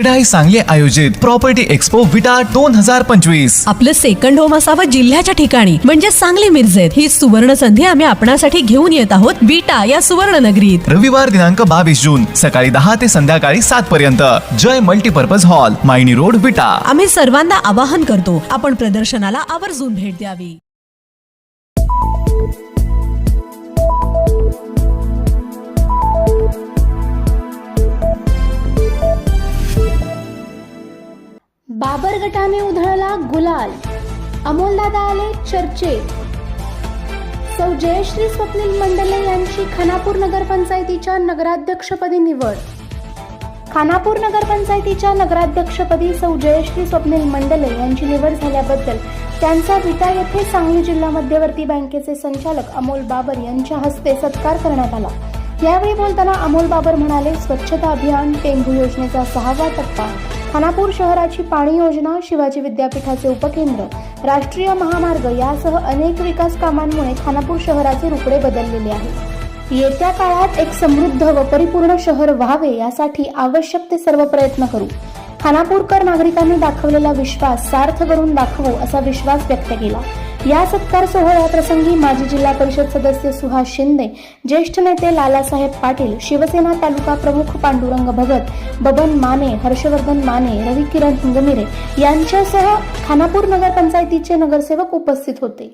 क्रीडाई सांगली आयोजित property expo विटा दोन हजार पंचवीस. आपलं सेकंड होम असावं जिल्ह्याच्या ठिकाणी. म्हणजे सांगली मिरजेत. ही सुवर्ण संधी आम्ही आपणासाठी घेऊन येत आहोत विटा या सुवर्ण नगरीत. रविवार दिनांक बावीस जून सकाळी दहा ते संध्याकाळी सात पर्यंत. Jai multipurpose hall Mayani road Vita आम्ही सर्वांना आवाहन करतो आपण प्रदर्शनाला आवर्जून भेट द्यावी. बाबर गटाने उधळला गुलाल. अमोलदादा आले चर्चेत सौ जयश्री स्वप्नील मंडले यांची खानापूर नगरपंचायतीच्या नगराध्यक्षपदी निवड. खानापूर नगरपंचायतीच्या नगराध्यक्षपदी सौ जयश्री स्वप्नील मंडले यांची निवड झाल्याबद्दल त्यांचा विटा येथे सांगली जिल्हा मध्यवर्ती बँकेचे संचालक अमोल बाबर यांच्या हस्ते सत्कार करण्यात आला. यावेळी बोलताना अमोल बाबर म्हणाले स्वच्छता अभियान टेंभू योजनेचा सहावा टप्पा खानापूर शहराची पाणी योजना शिवाजी विद्यापीठाचे उपकेंद्र राष्ट्रीय महामार्ग यासह अनेक विकास कामांमुळे खानापूर शहराचे रुपडे बदललेले आहे येत्या काळात एक समृद्ध व परिपूर्ण शहर व्हावे यासाठी आवश्यक ते सर्व प्रयत्न करू. खानापूरकर नागरिकांनी दाखवलेला विश्वास सार्थ करून दाखवू असा विश्वास व्यक्त केला. या सत्कार सोहळ्याप्रसंगी माजी जिल्हा परिषद सदस्य सुहास शिंदे ज्येष्ठ नेते लालासाहेब पाटील शिवसेना तालुका प्रमुख पांडुरंग भगत बबन माने हर्षवर्धन माने रवी किरण हिंगमिरे यांच्यासह खानापूर नगरपंचायतीचे नगरसेवक उपस्थित होते.